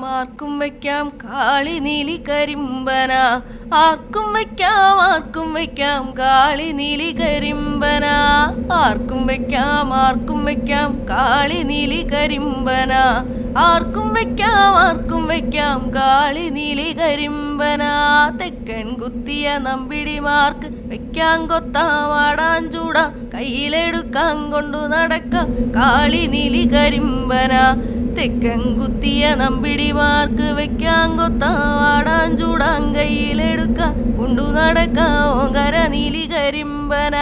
വെക്കാം ആർക്കും വെക്കാം കാളി നീലി കരിമ്പന. ആർക്കും വെക്കാം ആർക്കും വെക്കാം കാളി നീലി കരിമ്പന. ആർക്കും വെക്കാം ആർക്കും വെക്കാം കാളി നീലി കരിമ്പന. ആർക്കും വെക്കാം ആർക്കും വെക്കാം കാളി നീലി കരിമ്പന. തെക്കൻ കുത്തിയ നമ്പിടിമാർക്ക് വെക്കാൻ കൊത്താം വാടാൻ ചൂടാം. കയ്യിലെടുക്കാൻ കൊണ്ടു നടക്കാം കാളി നീലി കരിമ്പന. തെക്കൻ കുത്തിയ നമ്പിടിമാർക്ക് വെക്കാൻ കൊത്താടാൻ ചൂടാൻ കയ്യിലെടുക്ക കൊണ്ടു നടക്കാം നീലി കരിമ്പന.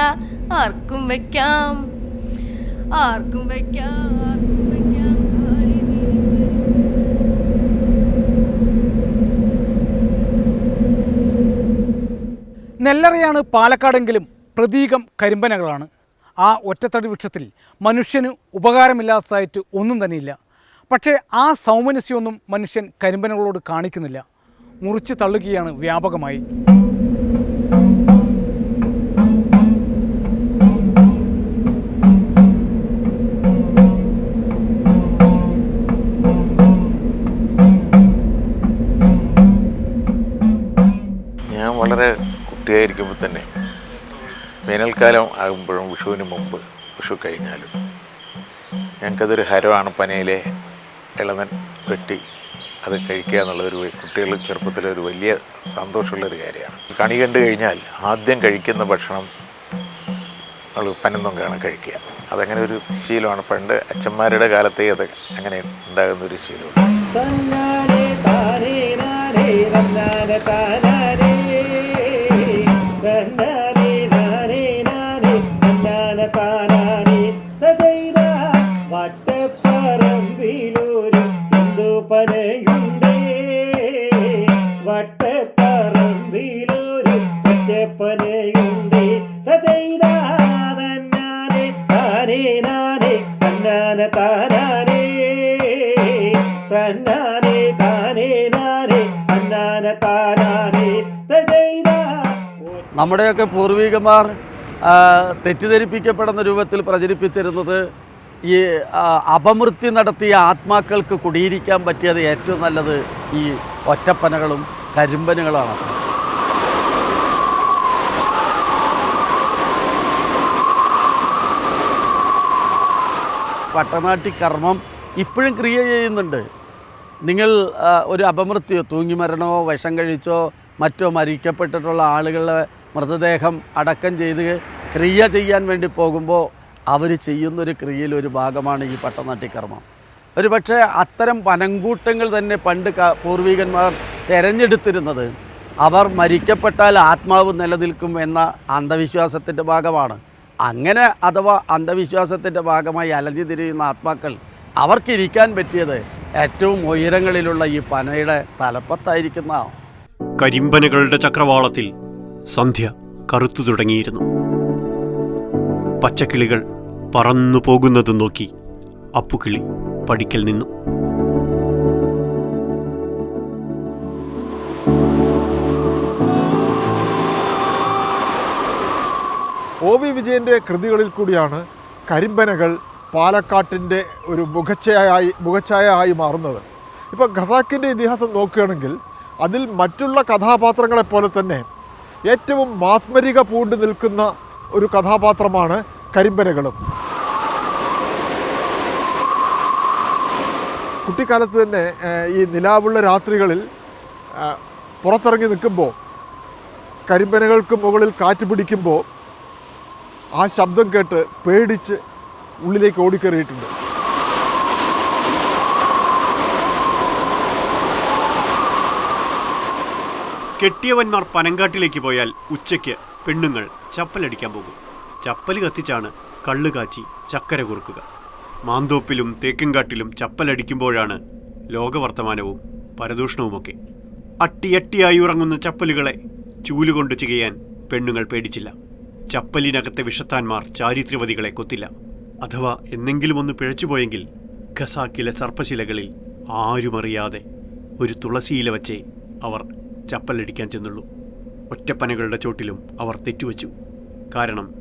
ആർക്കും വെക്കാം ആർക്കും വെക്കാം ആർക്കും വെക്കാം. നെല്ലറയാണ് പാലക്കാടെങ്കിലും പ്രതീകം കരിമ്പനകളാണ്. ആ ഒറ്റത്തടി വൃക്ഷത്തിൽ മനുഷ്യന് ഉപകാരമില്ലാത്തതായിട്ട് ഒന്നും തന്നെയില്ല. പക്ഷേ ആ സൗമനസ്യമൊന്നും മനുഷ്യൻ കരിമ്പനകളോട് കാണിക്കുന്നില്ല. മുറിച്ച് തള്ളുകയാണ് വ്യാപകമായി. ഞാൻ വളരെ കുട്ടിയായിരിക്കുമ്പോൾ തന്നെ വേനൽക്കാലം ആകുമ്പോഴും വിഷുവിന് മുമ്പ് വിഷു കഴിഞ്ഞാലും ഞങ്ങൾക്കതൊരു ഹരമാണ് പനയിലെ ഇളനൻ വെട്ടി അത് കഴിക്കുക എന്നുള്ളതൊരു കുട്ടികൾ ചെറുപ്പത്തിലൊരു വലിയ സന്തോഷമുള്ളൊരു കാര്യമാണ്. കണി കണ്ടു കഴിഞ്ഞാൽ ആദ്യം കഴിക്കുന്ന ഭക്ഷണം നമ്മൾ പനന്തൊങ്കയാണ് കഴിക്കുക. അതങ്ങനെ ഒരു ശീലമാണ്. പണ്ട് അച്ഛന്മാരുടെ കാലത്തെ അത് അങ്ങനെ ഉണ്ടാകുന്ന ഒരു ശീലമാണ് നമ്മുടെയൊക്കെ പൂർവികന്മാർ തെറ്റിദ്ധരിപ്പിക്കപ്പെടുന്ന രൂപത്തിൽ പ്രചരിപ്പിച്ചിരുന്നത് ഈ അപമൃത്യു നടത്തിയ ആത്മാക്കൾക്ക് കുടിയിരിക്കാൻ പറ്റിയത് ഏറ്റവും നല്ലത് ഈ ഒറ്റപ്പനകളും കരിമ്പനുകളാണ്. പട്ടനാട്ടി കർമ്മം ഇപ്പോഴും ക്രിയ ചെയ്യുന്നുണ്ട്. നിങ്ങൾ ഒരു ഒരു തൂങ്ങി തൂങ്ങിമരണമോ വിഷം കഴിച്ചോ മറ്റോ മരിക്കപ്പെട്ടിട്ടുള്ള ആളുകളുടെ മൃതദേഹം അടക്കം ചെയ്ത് ക്രിയ ചെയ്യാൻ വേണ്ടി പോകുമ്പോൾ അവർ ചെയ്യുന്നൊരു ക്രിയയിൽ ഒരു ഭാഗമാണ് ഈ പട്ടനാട്ടിക്കർമ്മം ഒരു പക്ഷേ അത്തരം പനങ്കൂട്ടങ്ങൾ തന്നെ പണ്ട് പൂർവികന്മാർ തിരഞ്ഞെടുത്തിരുന്നത് അവർ മരിക്കപ്പെട്ടാൽ ആത്മാവ് നിലനിൽക്കും എന്ന അന്ധവിശ്വാസത്തിന്റെ ഭാഗമാണ്. അങ്ങനെ അഥവാ അന്ധവിശ്വാസത്തിന്റെ ഭാഗമായി അലഞ്ഞു തിരിയുന്ന ആത്മാക്കൾ അവർക്കിരിക്കാൻ പറ്റിയത് ഏറ്റവും ഉയരങ്ങളിലുള്ള ഈ പനയുടെ തലപ്പത്തായിരിക്കുന്ന കരിമ്പനകളുടെ ചക്രവാളത്തിൽ സന്ധ്യ കറുത്തു തുടങ്ങിയിരുന്നു. പച്ചക്കിളികൾ പറന്നു പോകുന്നത് നോക്കി അപ്പുകിളി പടിക്കൽ നിന്നു. ഒ വി വിജയന്റെ കൃതികളിൽ കൂടിയാണ് കരിമ്പനകൾ പാലക്കാട്ടിന്റെ ഒരു മുഖച്ഛയായി മുഖച്ഛായ ആയി മാറുന്നത്. ഇപ്പോൾ ഖസാക്കിന്റെ ഇതിഹാസം നോക്കുകയാണെങ്കിൽ അതിൽ മറ്റുള്ള കഥാപാത്രങ്ങളെപ്പോലെ തന്നെ ഏറ്റവും മാസ്മരിക പൂണ്ട് നിൽക്കുന്ന ഒരു കഥാപാത്രമാണ് കരിമ്പനകളും. കുട്ടിക്കാലത്ത് തന്നെ ഈ നിലാവുള്ള രാത്രികളിൽ പുറത്തിറങ്ങി നിൽക്കുമ്പോൾ കരിമ്പനകൾക്ക് മുകളിൽ കാറ്റ് പിടിക്കുമ്പോൾ ആ ശബ്ദം കേട്ട് പേടിച്ച് ഉള്ളിലേക്ക് ഓടിക്കയറിയിട്ടുണ്ട് കെട്ടിയവന്മാർ പനങ്കാട്ടിലേക്ക് പോയാൽ ഉച്ചയ്ക്ക് പെണ്ണുങ്ങൾ ചപ്പലടിക്കാൻ പോകും. ചപ്പൽ കത്തിച്ചാണ് കള്ള് കാച്ചി ചക്കര കുറുക്കുക. മാന്തോപ്പിലും തേക്കുംകാട്ടിലും ചപ്പലടിക്കുമ്പോഴാണ് ലോകവർത്തമാനവും പരദൂഷണവുമൊക്കെ. അട്ടിയട്ടിയായി ഉറങ്ങുന്ന ചപ്പലുകളെ ചൂലുകൊണ്ട് ചെയ്യാൻ പെണ്ണുങ്ങൾ പേടിച്ചില്ല. ചപ്പലിനകത്തെ വിഷത്താന്മാർ ചാരിത്രവതികളെ കൊത്തില്ല. അഥവാ എന്നെങ്കിലും ഒന്ന് പിഴച്ചുപോയെങ്കിൽ ഖസാക്കിലെ സർപ്പശിലകളിൽ ആരുമറിയാതെ ഒരു തുളസിയില വച്ചേ അവർ ചപ്പലടിക്കാൻ ചെന്നുള്ളൂ. ഒറ്റപ്പനകളുടെ ചോട്ടിലും അവർ തെറ്റുവച്ചു. കാരണം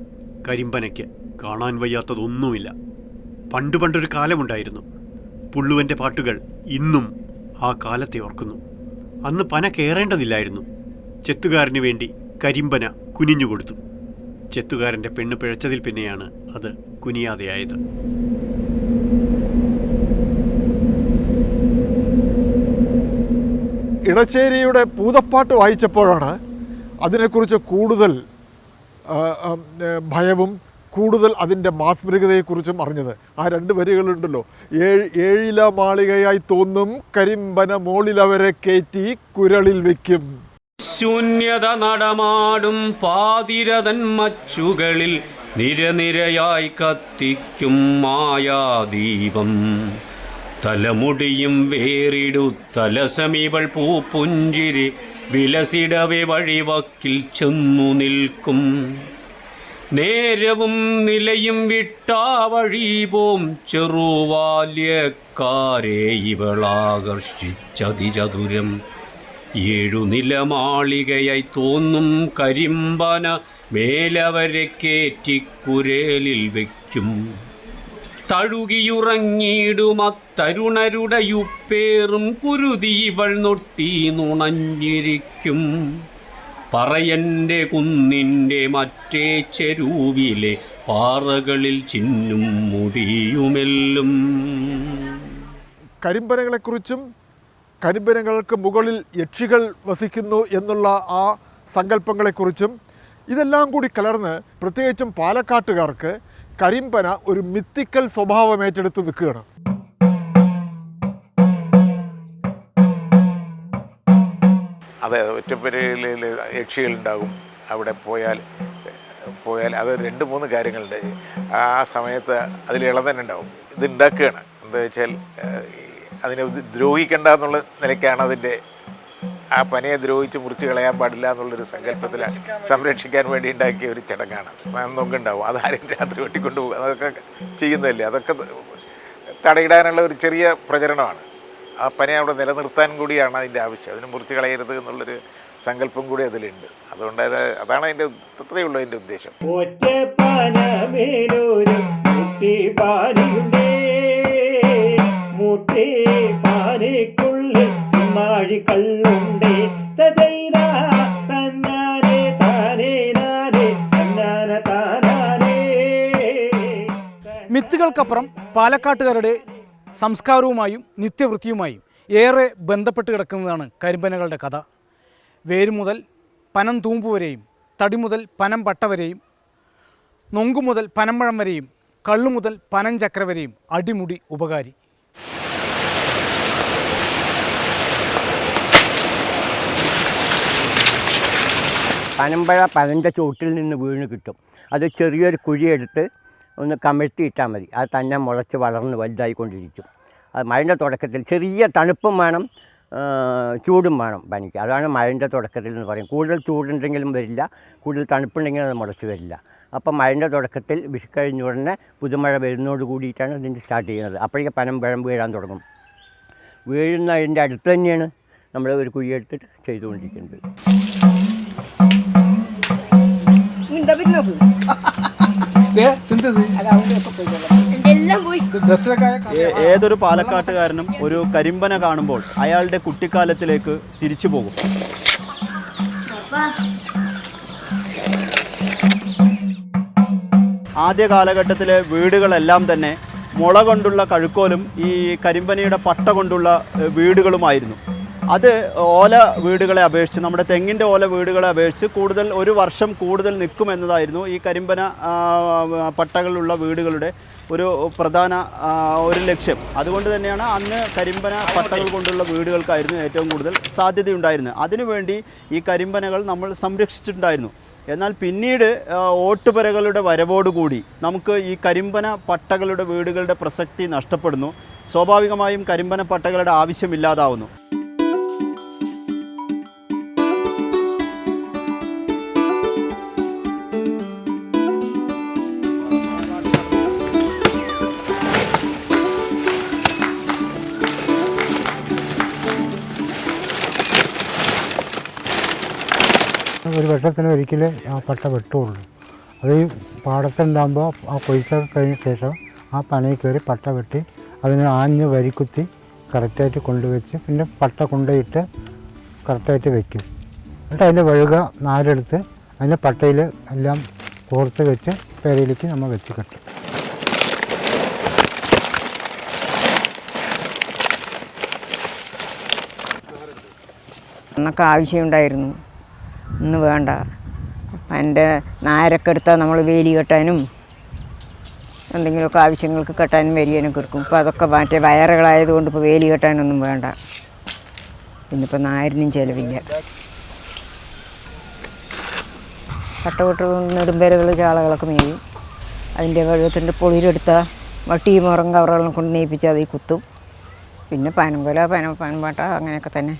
കരിമ്പനയ്ക്ക് കാണാൻ വയ്യാത്തതൊന്നുമില്ല. പണ്ട് പണ്ടൊരു കാലമുണ്ടായിരുന്നു. പുള്ളുവന്റെ പാട്ടുകൾ ഇന്നും ആ കാലത്തെ ഓർക്കുന്നു. അന്ന് പന കയറേണ്ടതില്ലായിരുന്നു ചെത്തുകാരന് വേണ്ടി കരിമ്പന കുനിഞ്ഞുകൊടുത്തു ചെത്തുകാരന്റെ പെണ്ണ് പിഴച്ചതിൽ പിന്നെയാണ് അത് കുനിയാതെയായത്. ഇടശ്ശേരിയുടെ പൂതപ്പാട്ട് വായിച്ചപ്പോഴാണ് അതിനെക്കുറിച്ച് കൂടുതൽ ഭയവും കൂടുതൽ അതിന്റെ മാസ്മരികതയെക്കുറിച്ചും അറിഞ്ഞത്. ആ രണ്ട് വരികളുണ്ടല്ലോ. ഏഴ് ഏഴില മാളികയായി തോന്നും കരിമ്പന മോളിലവരെ കയറ്റി കുരളിൽ വയ്ക്കും ശൂന്യത നടമാടും പാതിരതൻ മച്ചുകളിൽ നിരനിരയായി കത്തിക്കും മായാദീപം. തലമുടിയും വേറിടു തലസമിവൾ പൂപ്പുഞ്ചിരി വിലസിടവെ വഴിവക്കിൽ ചെന്നു നിൽക്കും. നേരവും നിലയും വിട്ടാ വഴി പോം ചെറുവാല്യക്കാരെ ഇവളാകർഷിച്ചതിചതുരം. ഏഴു നിലമാളികയായി തോന്നും കരിമ്പന മേലവരെ കേറ്റിക്കുരേലിൽ വയ്ക്കും തഴുകിയുറങ്ങിയിടുമത്തരുണരുടയുപ്പേറും കുരുതി ഇവൾ നൊട്ടി നുണഞ്ഞിരിക്കും. പറയന്റെ കുന്നിന്റെ മറ്റേ ചെരുവിലെ പാറകളിൽ ചിന്നും മുടിയുമെല്ലും. കരിമ്പനകളെക്കുറിച്ചും കരിമ്പനകൾക്ക് മുകളിൽ യക്ഷികൾ വസിക്കുന്നു എന്നുള്ള ആ സങ്കല്പങ്ങളെക്കുറിച്ചും ഇതെല്ലാം കൂടി കലർന്ന് പ്രത്യേകിച്ചും പാലക്കാട്ടുകാർക്ക് കരിമ്പന ഒരു മിത്തിക്കൽ സ്വഭാവം ഏറ്റെടുത്ത് നിൽക്കുകയാണ്. അതെ ഒറ്റപ്പെരയിൽ യക്ഷികളുണ്ടാകും. അവിടെ പോയാൽ പോയാൽ അത് രണ്ട് മൂന്ന് കാര്യങ്ങളുണ്ട്. ആ സമയത്ത് അതിൽ ഇളതന്നുണ്ടാവും ഇത് ഉണ്ടാക്കുകയാണ്. എന്താ വെച്ചാൽ അതിനെ ദ്രോഹിക്കണ്ട എന്നുള്ള നിലയ്ക്കാണ് അതിന്റെ ആ പനയെ ദ്രോഹിച്ച് മുറിച്ച് കളയാൻ പാടില്ല എന്നുള്ളൊരു സങ്കല്പത്തിൽ സംരക്ഷിക്കാൻ വേണ്ടി ഉണ്ടാക്കിയ ഒരു ചടങ്ങാണ്. നൊങ്കുണ്ടാവും അതാരും രാത്രി വെട്ടിക്കൊണ്ട് പോകും അതൊക്കെ ചെയ്യുന്നതല്ലേ? അതൊക്കെ തടയിടാനുള്ള ഒരു ചെറിയ പ്രചരണമാണ്. ആ പനയെ അവിടെ നിലനിർത്താൻ കൂടിയാണ് അതിന്റെ ആവശ്യം. അതിന് മുറിച്ച് കളയരുത് എന്നുള്ളൊരു സങ്കല്പം കൂടി അതിലുണ്ട്. അതുകൊണ്ട് അത് അതാണ് അതിന്റെ അത്രയേ ഉള്ളൂ അതിന്റെ ഉദ്ദേശം. മുട്ടി മാഴി മിത്തുകൾക്കപ്പുറം പാലക്കാട്ടുകാരുടെ സംസ്കാരവുമായും നിത്യവൃത്തിയുമായും ഏറെ ബന്ധപ്പെട്ട് കിടക്കുന്നതാണ് കരിമ്പനകളുടെ കഥ. വേര് മുതൽ പനം തൂമ്പ് വരെയും തടി മുതൽ പനം പട്ട വരെയും നൊങ്കു മുതൽ പനമ്പഴം വരെയും കള്ളു മുതൽ പനം ചക്ര വരെയും അടിമുടി ഉപകാരി. പനമ്പഴ പനന്റെ ചുവട്ടിൽ നിന്ന് വീണ് കിട്ടും. അത് ചെറിയൊരു കുഴിയെടുത്ത് ഒന്ന് കമഴ്ത്തിയിട്ടാൽ മതി. അത് തന്നെ മുളച്ച് വളർന്ന് വലുതായിക്കൊണ്ടിരിക്കും. അത് മഴന്റെ തുടക്കത്തിൽ ചെറിയ തണുപ്പും വേണം ചൂടും വേണം പനിക്ക്. അതാണ് മഴന്റെ തുടക്കത്തിൽ എന്ന് പറയും കൂടുതൽ ചൂടുണ്ടെങ്കിലും വരില്ല കൂടുതൽ തണുപ്പുണ്ടെങ്കിലും അത് മുളച്ച് വരില്ല. അപ്പം മഴന്റെ തുടക്കത്തിൽ വിഷു കഴിഞ്ഞ ഉടനെ പുതുമഴ വരുന്നതോട് കൂടിയിട്ടാണ് ഇതിന്റെ സ്റ്റാർട്ട് ചെയ്യുന്നത്. അപ്പോഴേക്ക് പനം പഴം വീഴാൻ തുടങ്ങും. വീഴുന്ന അതിന്റെ അടുത്ത് തന്നെയാണ് നമ്മൾ ഒരു കുഴിയെടുത്തിട്ട് ചെയ്തുകൊണ്ടിരിക്കുന്നത്. ഏതൊരു പാലക്കാട്ടുകാരനും ഒരു കരിമ്പന കാണുമ്പോൾ അയാളുടെ കുട്ടിക്കാലത്തിലേക്ക് തിരിച്ചു പോകും. ആദ്യ കാലഘട്ടത്തിലെ വീടുകളെല്ലാം തന്നെ മുള കൊണ്ടുള്ള കഴുക്കോലും ഈ കരിമ്പനയുടെ പട്ട കൊണ്ടുള്ള വീടുകളുമായിരുന്നു. അത് ഓല വീടുകളെ അപേക്ഷിച്ച് നമ്മുടെ തെങ്ങിന്റെ ഓല വീടുകളെ അപേക്ഷിച്ച് കൂടുതൽ ഒരു വർഷം കൂടുതൽ നിൽക്കും എന്നതായിരുന്നു ഈ കരിമ്പന പട്ടകളുള്ള വീടുകളുടെ ഒരു പ്രധാന ഒരു ലക്ഷ്യം. അതുകൊണ്ട് തന്നെയാണ് അന്ന് കരിമ്പന പട്ടകൾ കൊണ്ടുള്ള വീടുകൾക്കായിരുന്നു ഏറ്റവും കൂടുതൽ സാധ്യതയുണ്ടായിരുന്നത്. അതിനുവേണ്ടി ഈ കരിമ്പനകൾ നമ്മൾ സംരക്ഷിച്ചിട്ടുണ്ടായിരുന്നു. എന്നാൽ പിന്നീട് ഓട്ടുപുരകളുടെ വരവോടുകൂടി നമുക്ക് ഈ കരിമ്പന പട്ടകളുടെ വീടുകളുടെ പ്രസക്തി നഷ്ടപ്പെടുന്നു. സ്വാഭാവികമായും കരിമ്പന പട്ടകളുടെ ആവശ്യമില്ലാതാവുന്നു വെട്ടത്തിന് ഒരിക്കലേ ആ പട്ട വെട്ടുള്ളൂ. അത് ഈ പാടത്തുണ്ടാകുമ്പോൾ ആ കൊയ്ത്തൊക്കെ കഴിഞ്ഞ ശേഷം ആ പനയിൽ കയറി പട്ട വെട്ടി അതിന് ആഞ്ഞ് വരിക്കുത്തി കറക്റ്റായിട്ട് കൊണ്ടുവച്ച് പിന്നെ പട്ട കൊണ്ടുപോയിട്ട് കറക്റ്റായിട്ട് വെക്കും. എന്നിട്ട് അതിന്റെ വഴുക നാരെടുത്ത് അതിന്റെ പട്ടയിൽ എല്ലാം കോർത്ത് വെച്ച് പേരയിലേക്ക് നമ്മൾ വെച്ച് കെട്ടും. എന്നൊക്കെ ആവശ്യമുണ്ടായിരുന്നു ഇന്ന് വേണ്ട. എന്റെ നാരൊക്കെ എടുത്താൽ നമ്മൾ വേലി കെട്ടാനും എന്തെങ്കിലുമൊക്കെ ആവശ്യങ്ങൾക്ക് കെട്ടാനും വരികയൊക്കെ എടുക്കും. ഇപ്പോൾ അതൊക്കെ മറ്റേ വയറുകളായതുകൊണ്ട് ഇപ്പോൾ വേലി കെട്ടാനൊന്നും വേണ്ട. ഇന്നിപ്പോൾ നാരിനും ചിലവില്ല. കട്ടപൊട്ട് നെടുമ്പേരകൾ ചാളകളൊക്കെ മേയും. അതിന്റെ വെള്ളത്തിന്റെ പൊളിരെടുത്ത വട്ടി മുറം കവറുകളും കൊണ്ട് നെയ്പ്പിച്ച് അതിൽ കുത്തും. പിന്നെ പനംകൊല പന പനമ്പാട്ട അങ്ങനെയൊക്കെ തന്നെ.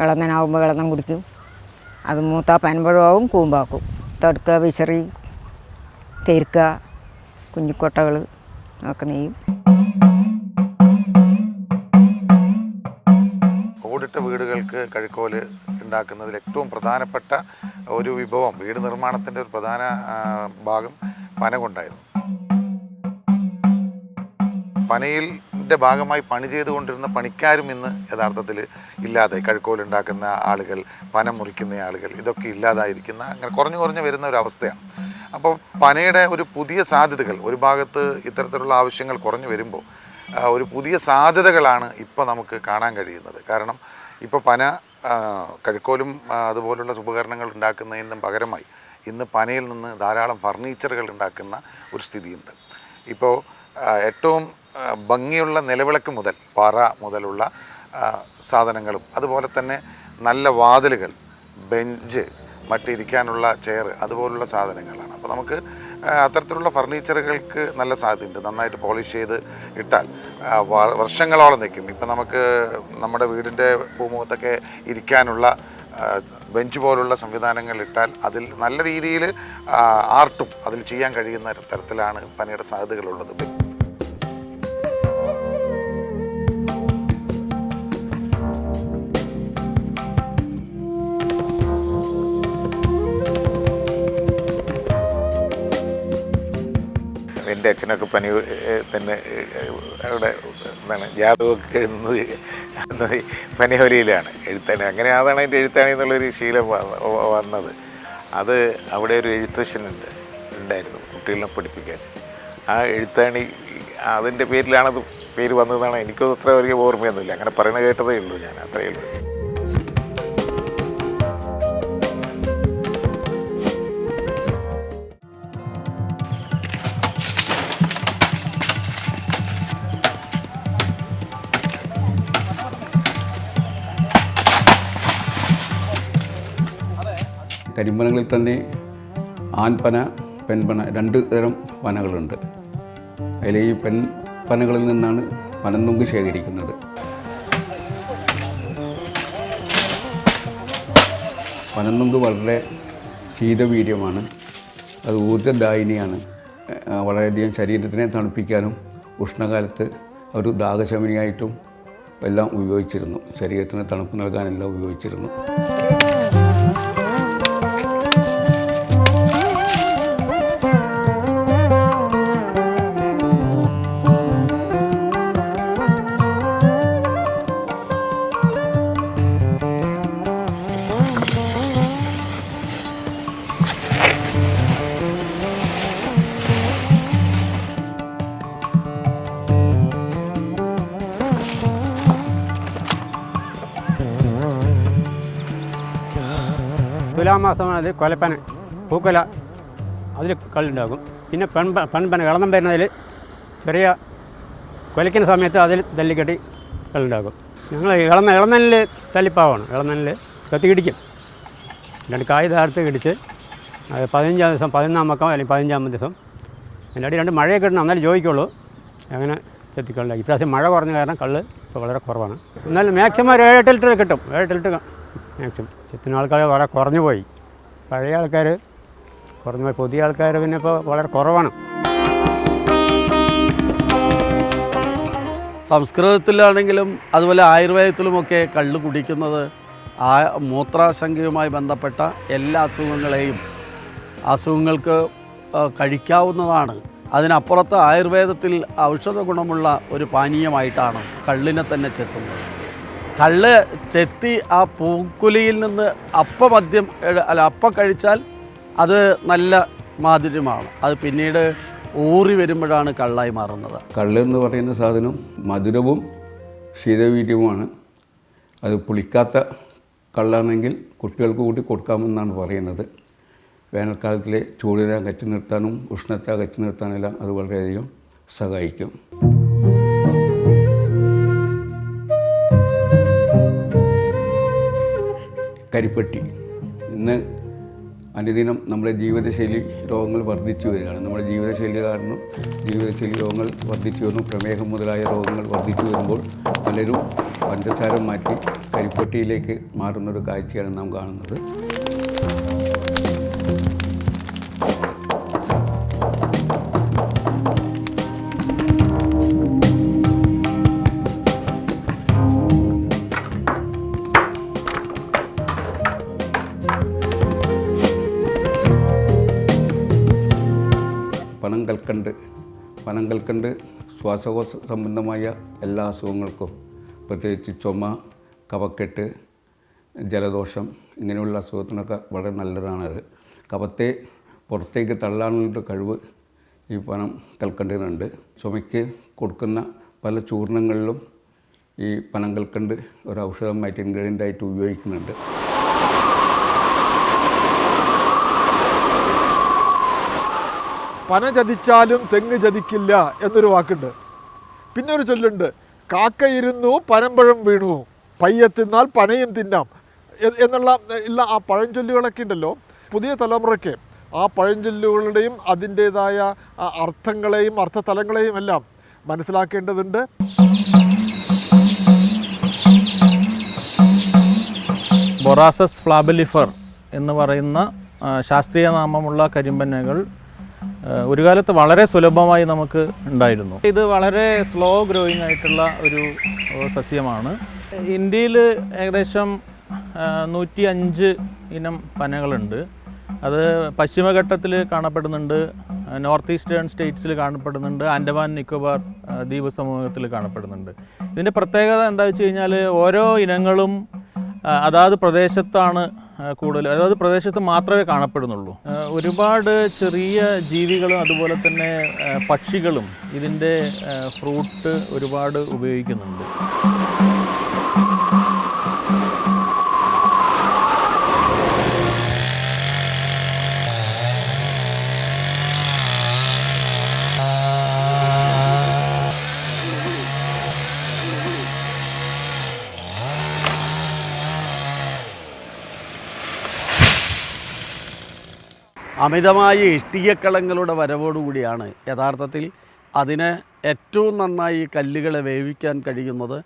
ഇളന്നനാവുമ്പോൾ ഇളന്നം കുടിക്കും. അത് മൂത്ത പനമ്പഴമാവും കൂമ്പാക്കും. തടുക്ക വിശറി തെരുക്ക കുഞ്ഞിക്കൊട്ടകൾ ഒക്കെ നെയ്യും. ഓടിട്ട വീടുകൾക്ക് കഴുക്കോൽ ഉണ്ടാക്കുന്നതിൽ ഏറ്റവും പ്രധാനപ്പെട്ട ഒരു വിഭവം വീട് നിർമ്മാണത്തിന്റെ ഒരു പ്രധാന ഭാഗം പന കൊണ്ടായിരുന്നു പനയിലിന്റെ ഭാഗമായി പണി ചെയ്തുകൊണ്ടിരുന്ന പണിക്കാരും ഇന്ന് യഥാർത്ഥത്തിൽ ഇല്ലാതെ കഴുക്കോലുണ്ടാക്കുന്ന ആളുകൾ പന മുറിക്കുന്ന ആളുകൾ ഇതൊക്കെ ഇല്ലാതായിരിക്കുന്ന അങ്ങനെ കുറഞ്ഞു കുറഞ്ഞു വരുന്ന ഒരു അവസ്ഥയാണ്. അപ്പോൾ പനയുടെ ഒരു പുതിയ സാധ്യതകൾ ഒരു ഭാഗത്ത് ഇത്തരത്തിലുള്ള ആവശ്യങ്ങൾ കുറഞ്ഞു വരുമ്പോൾ ഒരു പുതിയ സാധ്യതകളാണ് ഇപ്പോൾ നമുക്ക് കാണാൻ കഴിയുന്നത്. കാരണം ഇപ്പോൾ പന കഴുക്കോലും അതുപോലുള്ള ഉപകരണങ്ങൾ ഉണ്ടാക്കുന്നതിനും പകരമായി ഇന്ന് പനയിൽ നിന്ന് ധാരാളം ഫർണിച്ചറുകൾ ഉണ്ടാക്കുന്ന ഒരു സ്ഥിതിയുണ്ട്. ഇപ്പോൾ ഏറ്റവും ഭംഗിയുള്ള നിലവിളക്ക് മുതൽ പാറ മുതലുള്ള സാധനങ്ങളും അതുപോലെ തന്നെ നല്ല വാതിലുകൾ ബെഞ്ച് മറ്റിരിക്കാനുള്ള ചെയർ അതുപോലുള്ള സാധനങ്ങളാണ്. അപ്പോൾ നമുക്ക് അത്തരത്തിലുള്ള ഫർണിച്ചറുകൾക്ക് നല്ല സാധ്യതയുണ്ട്. നന്നായിട്ട് പോളിഷ് ചെയ്ത് ഇട്ടാൽ വർഷങ്ങളോളം നിൽക്കും. ഇപ്പം നമുക്ക് നമ്മുടെ വീടിന്റെ പൂമുഖത്തൊക്കെ ഇരിക്കാനുള്ള ബെഞ്ച് പോലുള്ള സംവിധാനങ്ങൾ ഇട്ടാൽ അതിൽ നല്ല രീതിയിൽ ആർട്ടും അതിൽ ചെയ്യാൻ കഴിയുന്ന തരത്തിലാണ് പനിയുടെ സാധ്യതകളുള്ളത്. എന്റെ അച്ഛനൊക്കെ പനി തന്നെ അവിടെ എന്താണ് ജാതകമൊക്കെ എഴുതുന്നത് പനിഹോലിയിലാണ് എഴുത്താണി. അങ്ങനെ അതാണ് എന്റെ എഴുത്താണി എന്നുള്ളൊരു ശീലം വന്നത്. അത് അവിടെ ഒരു എഴുത്തച്ഛനുണ്ട് ഉണ്ടായിരുന്നു കുട്ടികളെ പഠിപ്പിക്കാൻ. ആ എഴുത്താണി അതിന്റെ പേരിലാണത് പേര് വന്നതാണ് എനിക്കത് അത്ര വലിയ ഓർമ്മയൊന്നുമില്ല. അങ്ങനെ പറയണ കേട്ടതേ ഉള്ളൂ ഞാൻ അത്രയേ ഉള്ളൂ. കരിമ്പനകളിൽ തന്നെ ആൺപന പെൺപന രണ്ട് തരം പനകളുണ്ട്. അതിലെ ഈ പെൺ പനകളിൽ നിന്നാണ് പനന്തുങ്ക് ശേഖരിക്കുന്നത്. പനന്തുങ്ക് വളരെ ശീതവീര്യമാണ്. അത് ഊർജദായിനിയാണ് വളരെയധികം ശരീരത്തിനെ തണുപ്പിക്കാനും ഉഷ്ണകാലത്ത് ഒരു ദാഹശമനിയായിട്ടും എല്ലാം ഉപയോഗിച്ചിരുന്നു. ശരീരത്തിന് തണുപ്പ് നൽകാനെല്ലാം ഉപയോഗിച്ചിരുന്നു. അത് കൊലപ്പന പൂക്കൊല അതിൽ കള്ളുണ്ടാകും. പിന്നെ പെൺപ പെൺപന ഇളനം വരുന്നതിൽ ചെറിയ കൊലയ്ക്കുന്ന സമയത്ത് അതിൽ തല്ലിക്കെട്ടി കള്ളുണ്ടാകും. ഞങ്ങൾ ഇളന്ന ഇളനെല്ലിൽ തല്ലിപ്പാവാണ്. ഇളനെല്ലിൽ കത്തി ഇടിക്കും. രണ്ട് കായ് താഴ്ത്ത് കിടിച്ച് അത് പതിനഞ്ചാം ദിവസം പതിനൊന്നാം പക്കം അല്ലെങ്കിൽ പതിനഞ്ചാം ദിവസം എന്റെ അടി രണ്ട് മഴയൊക്കെ ഇടണം എന്നാലും ചോദിക്കുള്ളൂ അങ്ങനെ ചെത്തിക്കള്ളുണ്ടാക്കി ഇപ്രാവശ്യം മഴ കുറഞ്ഞ കാരണം കള്ള് ഇപ്പോൾ വളരെ കുറവാണ്. എന്നാലും മാക്സിമം ഒരു ഏഴെട്ട് ലിറ്റർ കിട്ടും. ഏഴെട്ട് ലിറ്റർ മാക്സിമം ചെത്തുന്ന ആൾക്കാർ വളരെ കുറഞ്ഞു പോയി. പഴയ ആൾക്കാർ കുറഞ്ഞ പുതിയ ആൾക്കാർ പിന്നെ ഇപ്പോൾ വളരെ കുറവാണ്. സംസ്കൃതത്തിലാണെങ്കിലും അതുപോലെ ആയുർവേദത്തിലുമൊക്കെ കള്ള് കുടിക്കുന്നത് ആ മൂത്രാശങ്കയുമായി ബന്ധപ്പെട്ട എല്ലാ അസുഖങ്ങളെയും അസുഖങ്ങൾക്ക് കഴിക്കാവുന്നതാണ്. അതിനപ്പുറത്ത് ആയുർവേദത്തിൽ ഔഷധ ഗുണമുള്ള ഒരു പാനീയമായിട്ടാണ് കള്ളിനെ തന്നെ ചെത്തുന്നത്. കള്ള് ചെത്തി ആ പൂക്കുലിയിൽ നിന്ന് അപ്പ മദ്യം അല്ല അപ്പം കഴിച്ചാൽ അത് നല്ല മാധുര്യമാണ്. അത് പിന്നീട് ഊറി വരുമ്പോഴാണ് കള്ളായി മാറുന്നത്. കള്ള് എന്ന് പറയുന്ന സാധനം മധുരവും ശീതവീര്യവുമാണ് അത് പുളിക്കാത്ത കള്ളാണെങ്കിൽ കുട്ടികൾക്ക് കൂടി കൊടുക്കാമെന്നാണ് പറയുന്നത്. വേനൽക്കാലത്തിലെ ചൂടിനെ അകറ്റി നിർത്താനും ഉഷ്ണത്തെ അകറ്റി നിർത്താനെല്ലാം അത് വളരെയധികം സഹായിക്കും. കരിപ്പെട്ടി. ഇന്ന് അനുദിനം നമ്മുടെ ജീവിതശൈലി രോഗങ്ങൾ വർദ്ധിച്ചു വരികയാണ്. നമ്മുടെ ജീവിതശൈലി കാരണം ജീവിതശൈലി രോഗങ്ങൾ വർദ്ധിച്ചു വരുന്നു പ്രമേഹം മുതലായ രോഗങ്ങൾ വർദ്ധിച്ചു വരുമ്പോൾ പലരും പഞ്ചസാര മാറ്റി കരിപ്പെട്ടിയിലേക്ക് മാറുന്നൊരു കാഴ്ചയാണ് നാം കാണുന്നത്. കൽക്കണ്ട് ശ്വാസകോശ സംബന്ധമായ എല്ലാ അസുഖങ്ങൾക്കും പ്രത്യേകിച്ച് ചുമ കഫക്കെട്ട് ജലദോഷം ഇങ്ങനെയുള്ള അസുഖത്തിനൊക്കെ വളരെ നല്ലതാണത്. കഫത്തെ പുറത്തേക്ക് തള്ളാനുള്ള കഴിവ് ഈ പനം കൽക്കണ്ടിനുണ്ട് ചുമയ്ക്ക് കൊടുക്കുന്ന പല ചൂർണങ്ങളിലും ഈ പനം കൽക്കണ്ട് ഒരു ഔഷധമായിട്ട് ഇൻഗ്രീഡിയന്റായിട്ട് ഉപയോഗിക്കുന്നുണ്ട്. പന ചതിച്ചാലും തെങ്ങ് ചതിക്കില്ല എന്നൊരു വാക്കുണ്ട്. പിന്നെ ഒരു ചൊല്ലുണ്ട് കാക്ക ഇരുന്നു പനമ്പഴം വീണു പയ്യെ തിന്നാൽ പനയും തിന്നാം എന്നുള്ള ഉള്ള ആ പഴഞ്ചൊല്ലുകളൊക്കെ ഉണ്ടല്ലോ. പുതിയ തലമുറയ്ക്ക് ആ പഴഞ്ചൊല്ലുകളുടെയും അതിന്റേതായ അർത്ഥങ്ങളെയും അർത്ഥതലങ്ങളെയും എല്ലാം മനസ്സിലാക്കേണ്ടതുണ്ട്. ബൊറാസസ് ഫ്ലാബലിഫർ എന്ന് പറയുന്ന ശാസ്ത്രീയ നാമമുള്ള കരിമ്പനകൾ ഒരു കാലത്ത് വളരെ സുലഭമായി നമുക്ക് ഉണ്ടായിരുന്നു. ഇത് വളരെ സ്ലോ ഗ്രോയിങ് ആയിട്ടുള്ള ഒരു സസ്യമാണ്. ഇന്ത്യയിൽ ഏകദേശം നൂറ്റി അഞ്ച് ഇനം പനകളുണ്ട്. അത് പശ്ചിമഘട്ടത്തിൽ കാണപ്പെടുന്നുണ്ട് നോർത്ത് ഈസ്റ്റേൺ സ്റ്റേറ്റ്സിൽ കാണപ്പെടുന്നുണ്ട് ആൻഡമാൻ നിക്കോബാർ ദ്വീപ് സമൂഹത്തിൽ കാണപ്പെടുന്നുണ്ട്. ഇതിന്റെ പ്രത്യേകത എന്താ വെച്ച് കഴിഞ്ഞാൽ ഓരോ ഇനങ്ങളും അതാത് പ്രദേശത്താണ് കൂടുതൽ അതായത് പ്രദേശത്ത് മാത്രമേ കാണപ്പെടുന്നുള്ളൂ. ഒരുപാട് ചെറിയ ജീവികളും അതുപോലെ തന്നെ പക്ഷികളും ഇതിന്റെ ഫ്രൂട്ട് ഒരുപാട് ഉപയോഗിക്കുന്നുണ്ട്. അമിതമായ ഇഷ്ടികക്കളങ്ങളുടെ വരവോടുകൂടിയാണ് യഥാർത്ഥത്തിൽ അതിന് ഏറ്റവും നന്നായി കല്ലുകളെ വേവിക്കാൻ കഴിയുന്നത്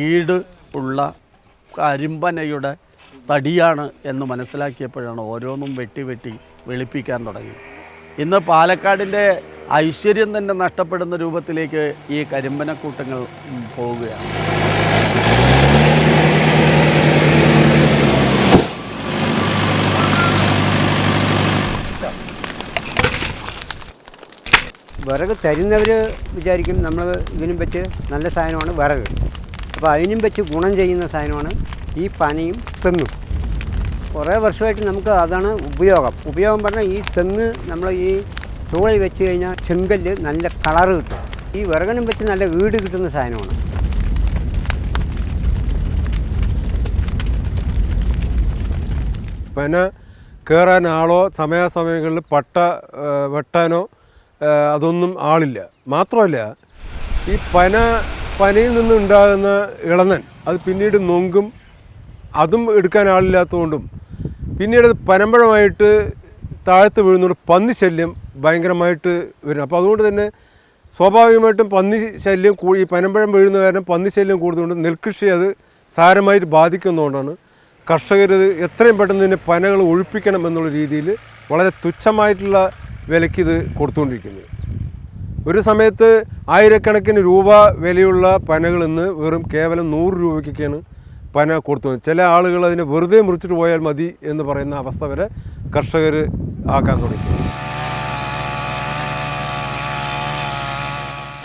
ഈട് ഉള്ള കരിമ്പനയുടെ തടിയാണ് എന്ന് മനസ്സിലാക്കിയപ്പോഴാണ് ഓരോന്നും വെട്ടി വെട്ടി വെളുപ്പിക്കാൻ തുടങ്ങി. ഇന്ന് പാലക്കാടിന്റെ ഐശ്വര്യം തന്നെ നഷ്ടപ്പെടുന്ന രൂപത്തിലേക്ക് ഈ കരിമ്പനക്കൂട്ടങ്ങൾ പോവുകയാണ്. വിറക് തരുന്നവർ വിചാരിക്കും നമ്മൾ ഇതിനും വെച്ച് നല്ല സാധനമാണ് വിറക്. അപ്പോൾ അതിനും വെച്ച് ഗുണം ചെയ്യുന്ന സാധനമാണ് ഈ പനയും തെങ്ങും. കുറേ വർഷമായിട്ട് നമുക്ക് അതാണ് ഉപയോഗം. ഉപയോഗം പറഞ്ഞാൽ ഈ തെങ്ങ് നമ്മൾ ഈ ചൂളി വെച്ച് കഴിഞ്ഞാൽ ചെങ്കല്ല് നല്ല കളറ് കിട്ടും. ഈ വിറകിനും വെച്ച് നല്ല വീട് കിട്ടുന്ന സാധനമാണ്. പന കയറാൻ ആളോ സമയാസമയങ്ങളിൽ പട്ട വെട്ടാനോ അതൊന്നും ആളില്ല. മാത്രമല്ല ഈ പന പനയിൽ നിന്നുണ്ടാകുന്ന ഇളനൻ അത് പിന്നീട് നൊങ്കും അതും എടുക്കാൻ ആളില്ലാത്തതുകൊണ്ടും പിന്നീട് അത് പനമ്പഴമായിട്ട് താഴത്ത് വീഴുന്നതുകൊണ്ട് പന്നി ശല്യം ഭയങ്കരമായിട്ട് വരും. അപ്പോൾ അതുകൊണ്ട് തന്നെ സ്വാഭാവികമായിട്ടും പന്നി ശല്യം ഈ പനമ്പഴം വീഴുന്ന കാരണം പന്നി ശല്യം കൂടുതലുണ്ട് നെൽകൃഷി അത് സാരമായിട്ട് ബാധിക്കുന്നതുകൊണ്ടാണ് കർഷകർ എത്രയും പെട്ടെന്ന് തന്നെ പനകൾ ഒഴിപ്പിക്കണം എന്നുള്ള രീതിയിൽ വളരെ തുച്ഛമായിട്ടുള്ള വിലയ്ക്ക് ഇത് കൊടുത്തുകൊണ്ടിരിക്കുന്നത് ഒരു സമയത്ത് ആയിരക്കണക്കിന് രൂപ വിലയുള്ള പനകൾ ഇന്ന് വെറും കേവലം നൂറ് രൂപയ്ക്കൊക്കെയാണ് പന കൊടുത്തു ചില ആളുകൾ അതിനെ വെറുതെ മുറിച്ചിട്ട് പോയാൽ മതി എന്ന് പറയുന്ന അവസ്ഥ വരെ കർഷകർ ആക്കാൻ തുടങ്ങി.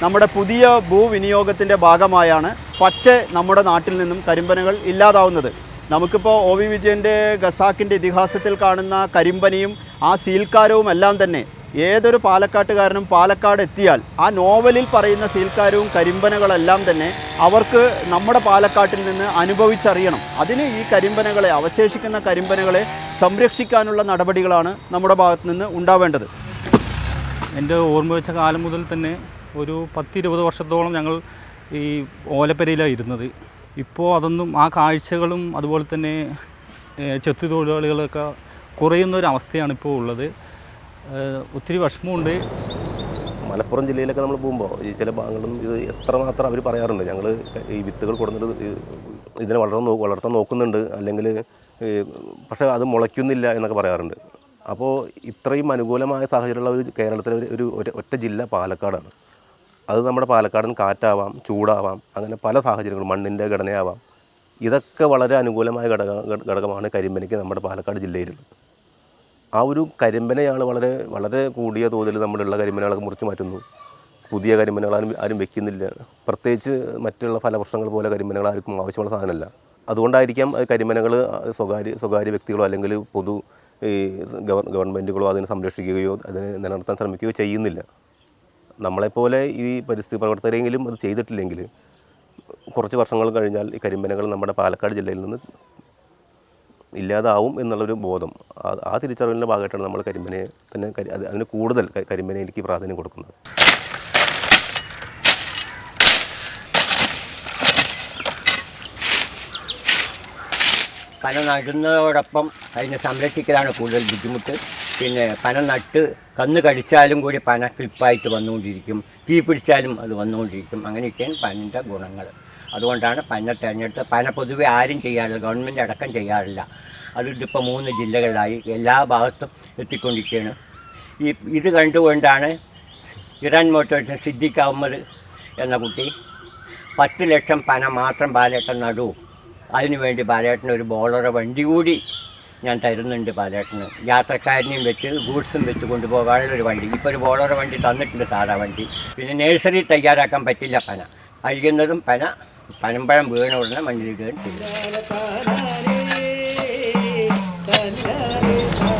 നമ്മുടെ പുതിയ ഭൂവിനിയോഗത്തിന്റെ ഭാഗമായാണ് പച്ച നമ്മുടെ നാട്ടിൽ നിന്നും കരിമ്പനകൾ ഇല്ലാതാവുന്നത്. നമുക്കിപ്പോൾ ഒ വി വിജയന്റെ ഖസാക്കിന്റെ ഇതിഹാസത്തിൽ കാണുന്ന കരിമ്പനിയും ആ സീൽക്കാരവും എല്ലാം തന്നെ ഏതൊരു പാലക്കാട്ടുകാരനും പാലക്കാട് എത്തിയാൽ ആ നോവലിൽ പറയുന്ന സീൽക്കാരവും കരിമ്പനകളെല്ലാം തന്നെ അവർക്ക് നമ്മുടെ പാലക്കാട്ടിൽ നിന്ന് അനുഭവിച്ചറിയണം. അതിന് ഈ കരിമ്പനകളെ അവശേഷിക്കുന്ന കരിമ്പനകളെ സംരക്ഷിക്കാനുള്ള നടപടികളാണ് നമ്മുടെ ഭാഗത്ത് നിന്ന് ഉണ്ടാവേണ്ടത്. എന്റെ ഓർമ്മ വെച്ച കാലം മുതൽ തന്നെ ഒരു പത്തിരുപത് വർഷത്തോളം ഞങ്ങൾ ഈ ഓലപ്പെരയിലാണ് ഇരുന്നത്. ഇപ്പോൾ അതൊന്നും ആ കാഴ്ചകളും അതുപോലെ തന്നെ ചെത്തു തൊഴിലാളികളൊക്കെ കുറയുന്ന ഒരു അവസ്ഥയാണ് ഇപ്പോൾ ഉള്ളത് ഒത്തിരി വിഷമമുണ്ട്. മലപ്പുറം ജില്ലയിലൊക്കെ നമ്മൾ പോകുമ്പോൾ ഈ ചില ഭാഗങ്ങളിലും ഇത് എത്രമാത്രം അവർ പറയാറുണ്ട്. ഞങ്ങൾ ഈ വിത്തുകൾ കൊടുത്തിട്ട് ഇതിനെ വളർത്താൻ വളർത്താൻ നോക്കുന്നുണ്ട്. അല്ലെങ്കിൽ പക്ഷേ അത് മുളയ്ക്കുന്നില്ല എന്നൊക്കെ പറയാറുണ്ട്. അപ്പോൾ ഇത്രയും അനുകൂലമായ സാഹചര്യമുള്ള ഒരു കേരളത്തിലെ ഒരു ഒറ്റ ജില്ല പാലക്കാടാണ്. അത് നമ്മുടെ പാലക്കാടൻ കാറ്റാവാം ചൂടാവാം അങ്ങനെ പല സാഹചര്യങ്ങളും മണ്ണിന്റെ ഘടനയാവാം. ഇതൊക്കെ വളരെ അനുകൂലമായ ഘടക ഘടകമാണ് കരിമ്പനയ്ക്ക് നമ്മുടെ പാലക്കാട് ജില്ലയിലുള്ളത്. ആ ഒരു കരിമ്പനയാണ് വളരെ വളരെ കൂടിയ തോതിൽ നമ്മളുള്ള കരിമ്പനകളൊക്കെ മുറിച്ച് മാറ്റുന്നു. പുതിയ കരിമ്പനകൾ ആരും ആരും വെക്കുന്നില്ല. പ്രത്യേകിച്ച് മറ്റുള്ള ഫലവൃക്ഷങ്ങൾ പോലെ കരിമ്പനകൾ ആർക്കും ആവശ്യമുള്ള സാധനമല്ല. അതുകൊണ്ടായിരിക്കാം അത് കരിമ്പനകൾ സ്വകാര്യ സ്വകാര്യ വ്യക്തികളോ അല്ലെങ്കിൽ പൊതു ഈ ഗവൺ ഗവൺമെന്റുകളോ അതിനെ സംരക്ഷിക്കുകയോ അതിനെ നിലനിർത്താൻ ശ്രമിക്കുകയോ ചെയ്യുന്നില്ല. നമ്മളെപ്പോലെ ഈ പരിസ്ഥിതി പ്രവർത്തകരെങ്കിലും അത് ചെയ്തിട്ടില്ലെങ്കിൽ കുറച്ച് വർഷങ്ങൾ കഴിഞ്ഞാൽ ഈ കരിമ്പനകൾ നമ്മുടെ പാലക്കാട് ജില്ലയിൽ നിന്ന് ഇല്ലാതാവും എന്നുള്ളൊരു ബോധം. ആ- തിരിച്ചറിവിന്റെ ഭാഗമായിട്ടാണ് നമ്മൾ കരിമ്പനയെ തന്നെ അതിന് കൂടുതൽ കരിമ്പനയിലേക്ക് പ്രാധാന്യം കൊടുക്കുന്നത്. പന നടുന്നതോടൊപ്പം അതിനെ സംരക്ഷിക്കലാണ് കൂടുതൽ ബുദ്ധിമുട്ട്. പിന്നെ പന നട്ട് കന്ന് കടിച്ചാലും കൂടി പന ക്ലിപ്പായിട്ട് വന്നുകൊണ്ടിരിക്കും. തീ പിടിച്ചാലും അത് വന്നുകൊണ്ടിരിക്കും. അങ്ങനെയൊക്കെയാണ് പനിന്റെ ഗുണങ്ങൾ. അതുകൊണ്ടാണ് പന തിരഞ്ഞെടുത്ത് പന പൊതുവെ ആരും ചെയ്യാറില്ല ഗവൺമെന്റ് അടക്കം ചെയ്യാറില്ല. അത് ഇതിപ്പോൾ മൂന്ന് ജില്ലകളിലായി എല്ലാ ഭാഗത്തും എത്തിക്കൊണ്ടിരിക്കുകയാണ്. ഈ ഇത് കണ്ടുകൊണ്ടാണ് ഇറാൻ മോട്ടോറിന്റെ സിദ്ദിഖ് അഹമ്മദ് എന്ന കുട്ടി പത്ത് ലക്ഷം പന മാത്രം ബാലേട്ടൻ നടൂ. അതിനുവേണ്ടി ബാലേട്ടൻ ഒരു ബോളറ വണ്ടി കൂടി ഞാൻ തരുന്നുണ്ട് പാലേട്ടന്. യാത്രക്കാരനെയും വെച്ച് ഗൂഡ്സും വെച്ച് കൊണ്ടുപോകാനുള്ള ഒരു വണ്ടി. ഇപ്പോൾ ഒരു ബോളറ വണ്ടി തന്നിട്ടുണ്ട് സാധാ വണ്ടി. പിന്നെ നേഴ്സറി തയ്യാറാക്കാൻ പറ്റില്ല പന. അഴിക്കുന്നതും പന പനമ്പഴം വീണ ഉടനെ ചെയ്യും തന്നാരേ